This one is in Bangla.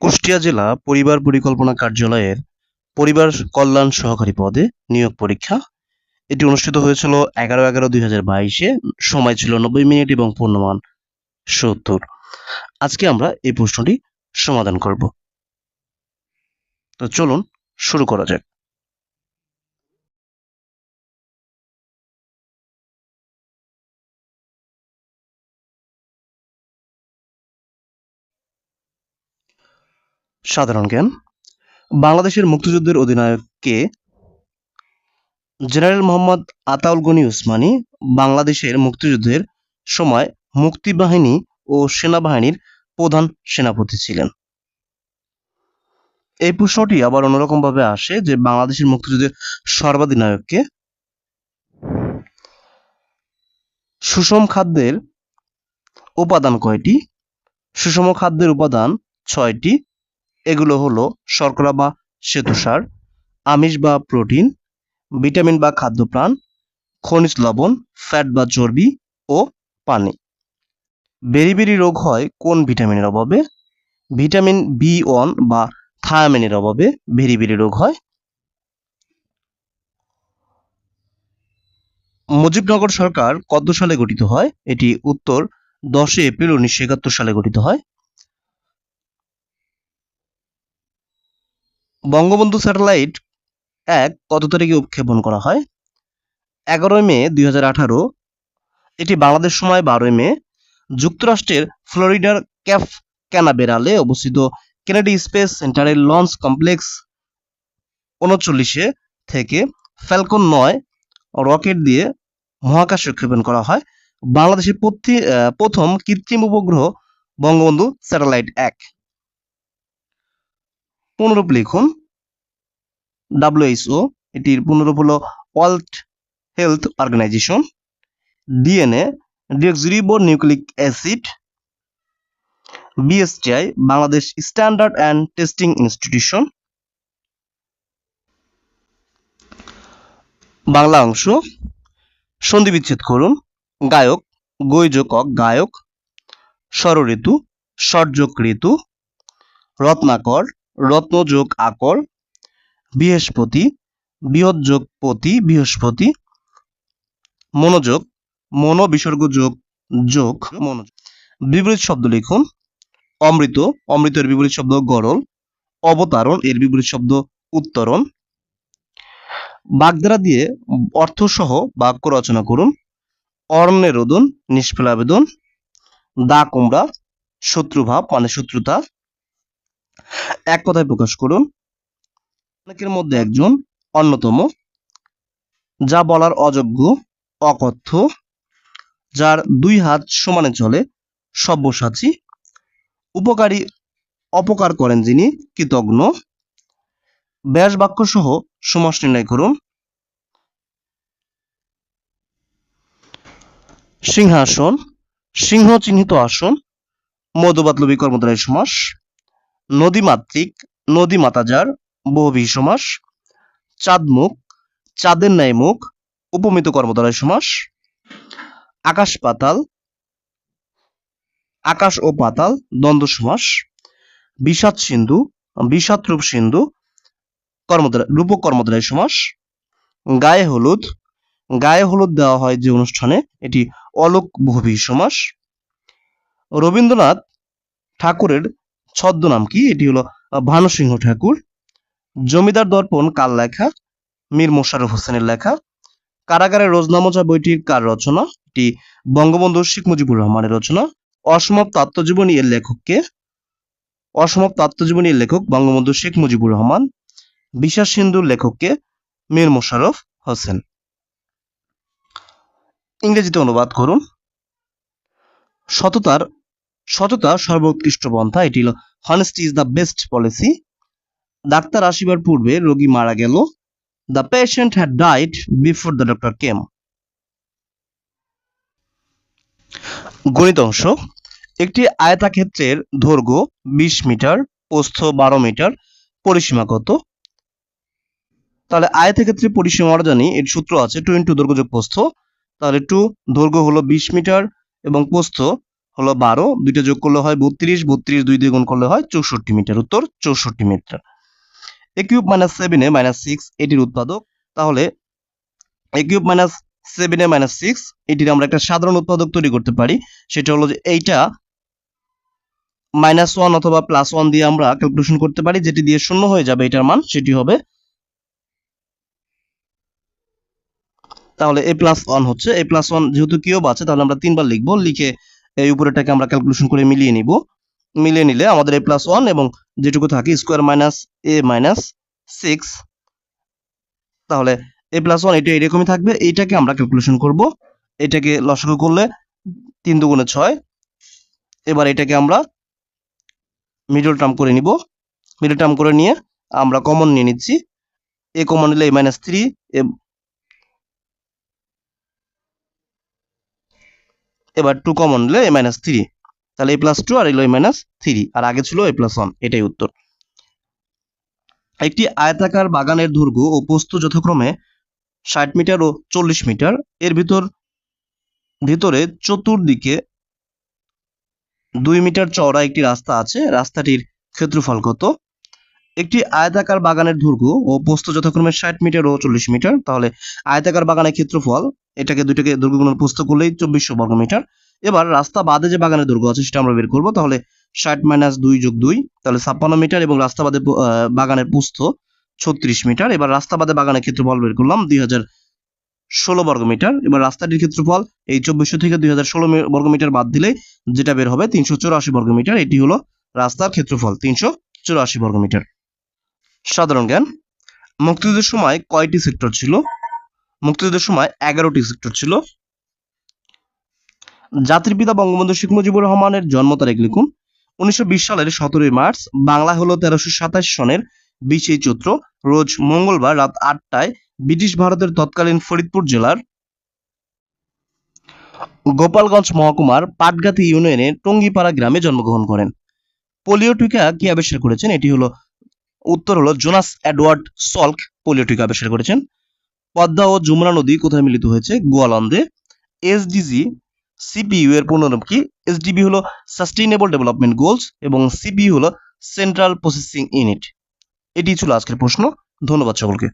কুষ্টিয়া জেলা পরিবার পরিকল্পনা কার্যালয়ের পরিবার কল্যাণ সহকারী পদে নিয়োগ পরীক্ষা। এটি অনুষ্ঠিত হয়েছিল এগারো এগারো দুই হাজার বাইশে। সময় ছিল নব্বই মিনিট এবং পূর্ণমান সত্তর। আজকে আমরা এই প্রশ্নটি সমাধান করব। তো চলুন শুরু করা যাক। সাধারণ জ্ঞান। বাংলাদেশের মুক্তিযুদ্ধের অধিনায়ক কে? জেনারেল মোহাম্মদ আতাউল গনি উসমানী, বাংলাদেশের মুক্তিযুদ্ধের সময় মুক্তিবাহিনী ও সেনাবাহিনীর প্রধান সেনাপতি ছিলেন। এই প্রশ্নটি আবার অন্যরকম ভাবে আসে যে বাংলাদেশের মুক্তিযুদ্ধের সর্বাধিনায়ককে সুষম খাদ্যের উপাদান কয়টি? সুষম খাদ্যের উপাদান ছয়টি। এগুলো হলো শর্করা বা শ্বেতসার, আমিষ বা প্রোটিন, ভিটামিন বা খাদ্যপ্রাণ, খনিজ লবণ, ফ্যাট বা চর্বি ও পানি। বেরিবেরি রোগ হয় কোন ভিটামিনের অভাবে? ভিটামিন বি ওয়ান বা থায়ামিনের অভাবে বেরিবেরি রোগ হয়। মুজিবনগর সরকার কত সালে গঠিত হয়? এটি উত্তর দশই এপ্রিল উনিশশো একাত্তর সালে গঠিত হয়। বঙ্গবন্ধু স্যাটেলাইট এক কত তারিখে উৎক্ষেপণ করা হয়? এগারোই মে দুই হাজার আঠারো, এটি বাংলাদেশ সময় বারোই মে, যুক্তরাষ্ট্রের ফ্লোরিডার ক্যাফ ক্যানাবেরালে অবস্থিত কেনেডি স্পেস সেন্টারের লঞ্চ কমপ্লেক্স উনচল্লিশে থেকে ফ্যালকন নয় রকেট দিয়ে মহাকাশে উৎক্ষেপণ করা হয়। বাংলাদেশের প্রথম কৃত্রিম উপগ্রহ বঙ্গবন্ধু স্যাটেলাইট এক। পুনরূপ লিখুন। ডাব্লিউএইচও এটির পুনরূপ হলো World Health Organization DNA deoxyribo nucleic acid BSTI Bangladesh Standard and Testing Institution Bangla অংশ। সন্ধি বিচ্ছেদ করুন। গায়ক গৈযোকক গায়ক। ষড়ঋতু ষটযোগ ঋতু। রত্নাকর রত্নযোগ আকর, বৃহস্পতি, বৃহৎযোগ পতি, বৃহস্পতি, মনোযোগ মনো বিসর্গ যোগ যোগ মনোযোগ। বিপরীত শব্দ লিখুন। অমৃত, অমৃতের বিপরীত শব্দ গরল, অবতারণ, এর বিপরীত শব্দ উত্তরণ। বাগধারা দিয়ে অর্থসহ বাক্য রচনা করুন। অরণ্যের রোদন নিষ্ফল আবেদন দা কুমড়া, শত্রুভাব মানে শত্রুতা। এক কথায় প্রকাশ করুন, অনেকের মধ্যে একজন অন্যতম, যা বলার অযোগ্য, অকথ্য, যার দুই হাত সমানে চলে, সব্যসাচী, উপকারী, অপকার করেন যিনি, কৃতজ্ঞ। ব্যাস বাক্য সহ সমাস নির্ণয় করুন। সিংহাসন, সিংহ চিহ্নিত আসন মধুবাতলবী কর্মধারয় সমাস। নদীমাতৃক নদী মাতাজার বহুবী সমাস, চাঁদমুখ, চাঁদের ন্যায় মুখ উপমিত কর্মধারয় সমাস, আকাশ পাতাল, আকাশ ও পাতাল দ্বন্দ্ব সমাস, বিষাদ সিন্ধু বিষাদ রূপ সিন্ধু কর্মধারা রূপক কর্মধারয় সমাস, গায়ে হলুদ গায়ে হলুদ দেওয়া হয় যে অনুষ্ঠানে, এটি অলোক বহুবী সমাস, রবীন্দ্রনাথ ঠাকুরের ছদ্মনাম কি? এটি হলো ভানুসিংহ ঠাকুর, জমিদার দর্পণ কার লেখা? মীর মোশাররফ হোসেনের লেখা। কারাগারের রোজনামচা বইটির কার রচনা? এটি বঙ্গবন্ধু শেখ মুজিবুর রহমানের রচনা। অসমাপ্ত আত্মজীবনী এর লেখককে? অসমাপ্ত আত্মজীবনী এর লেখক বঙ্গবন্ধু শেখ মুজিবুর রহমান। বিশ্বাস সিন্ধুর লেখককে মীর মোশাররফ হোসেন। ইংরেজিতে অনুবাদ করুন। সততার সততা সর্বোৎকৃষ্ট পন্থা, এটি হলো honesty is the best policy doctor আসিবার পূর্বে রোগী মারা গেল। The patient had died before the doctor came গণিত অংশ। একটি আয়তাক্ষেত্রের দৈর্ঘ্য বিশ মিটার, প্রস্থ বারো মিটার, পরিসীমা কত? তাহলে আয়তক্ষেত্রের পরিসীমা আমরা জানি এর সূত্র আছে টু ইন্টু দৈর্ঘ্য যোগ প্রস্থ তাহলে টু দৈর্ঘ্য হলো বিশ মিটার এবং প্রস্থ হলো বারো, দুইটা যোগ করলে হয় বত্রিশ বত্রিশ দুই দিয়ে গুণ করলে হয় চৌষট্টি মিটার, উত্তর চৌষট্টি metre. A cube minus seven minus six এটির উৎপাদক। তাহলে a minus seven minus six এটির আমরা একটা সাধারণ উৎপাদক তৈরি করতে পারি। সেটা হলো যে এইটা মাইনাস ওয়ান অথবা প্লাস ওয়ান দিয়ে আমরা ক্যালকুলেশন করতে পারি, যেটি দিয়ে শূন্য হয়ে যাবে এটার মান, সেটি হবে তাহলে এ প্লাস ওয়ান হচ্ছে এ প্লাস ওয়ান যেহেতু কিউব আছে, তাহলে আমরা তিনবার লিখব, লিখে এই উপরেটাকে আমরা ক্যালকুলেশন করে মিলিয়ে নিব। মিলিয়ে নিলে আমাদের এ প্লাস ওয়ান এবং যেটুকু থাকে square minus a minus six তাহলে এ প্লাস ওয়ান এটা এরকমই থাকবে। এইটাকে আমরা ক্যালকুলেশন করব। এটাকে লসাগু করলে তিন দুগুণে ছয়। এবার এটাকে আমরা মিডল টার্ম করে নিব। মিডল টার্ম করে নিয়ে আমরা কমন নিয়ে নিচ্ছি। এ কমন নিলে এ মাইনাস থ্রি এবার টু কমন নিলে এ মাইনাস থ্রি তাহলে এ প্লাস টু আর এলো এ মাইনাস থ্রি আর আগে ছিল এ প্লাস ওয়ান এটাই উত্তর। একটি আয়তাকার বাগানের দৈর্ঘ্য ও প্রস্থ যথাক্রমে ষাট মিটার ও চল্লিশ মিটার। এর ভিতর, ভিতরে চতুর্দিকে দুই মিটার চওড়া একটি রাস্তা আছে। রাস্তাটির ক্ষেত্রফল কত? একটি আয়তাকার বাগানের দৈর্ঘ্য ও প্রস্থ যথাক্রমে ষাট মিটার ও চল্লিশ মিটার। তাহলে আয়তাকার বাগানের ক্ষেত্রফল, এটাকে দুইটাকে দৈর্ঘ্য গুণন প্রস্থ করলেই চব্বিশশো বর্গ মিটার। এবার রাস্তা বাদে যে বাগানের দৈর্ঘ্য আছে সেটা আমরা বের করব। তাহলে ষাট মাইনাস দুই যোগ দুই, তাহলে ছাপ্পান্ন মিটার এবং রাস্তা বাদে বাগানের প্রস্থ ছত্রিশ মিটার। এবার রাস্তা বাদে বাগানের ক্ষেত্রফল বের করলাম দুই হাজার ষোলো বর্গ মিটার। এবার রাস্তাটির ক্ষেত্রফল, এই চব্বিশশো থেকে দুই হাজার ষোলো বর্গ মিটার বাদ দিলে যেটা বের হবে তিনশো চৌরাশি বর্গ মিটার। এটি হলো রাস্তার ক্ষেত্রফল, তিনশো চৌরাশি বর্গ মিটার। সাধারণ জ্ঞান। মুক্তিযুদ্ধের সময় কয়টি সেক্টর ছিল? মুক্তিযুদ্ধের সময় এগারোটি সেক্টর ছিল। জাতির পিতা বঙ্গবন্ধু শেখ মুজিবুর রহমানের জন্ম তারিখ লিখুন। উনিশশো বিশ সালের সতেরোই মার্চ, বাংলা হলো তেরোশো সাতাশ সনের বিশে চৈত্র। রোজ মঙ্গলবার রাত আটটায় ব্রিটিশ ভারতের তৎকালীন ফরিদপুর জেলার গোপালগঞ্জ মহকুমার পাটগাতি ইউনিয়নের টঙ্গিপাড়া গ্রামে জন্মগ্রহণ করেন। পোলিও টিকা কি আবিষ্কার করেছেন? এটি হলো উত্তর হলো জোনাস এডওয়ার্ড সল্ক পোলিওটিকে আবিষ্কার করেছেন। পদ্মা ও যমুনা নদী কোথায় মিলিত হয়েছে? গোয়ালন্দে। এসডিজি, সিপিইউ এর পূর্ণরূপ কি? এসডিবি হলো সাস্টেইনেবল ডেভেলপমেন্ট গোলস এবং সিপিইউ হলো সেন্ট্রাল প্রসেসিং ইউনিট এটি ছিল আজকের প্রশ্ন। ধন্যবাদ সকলকে।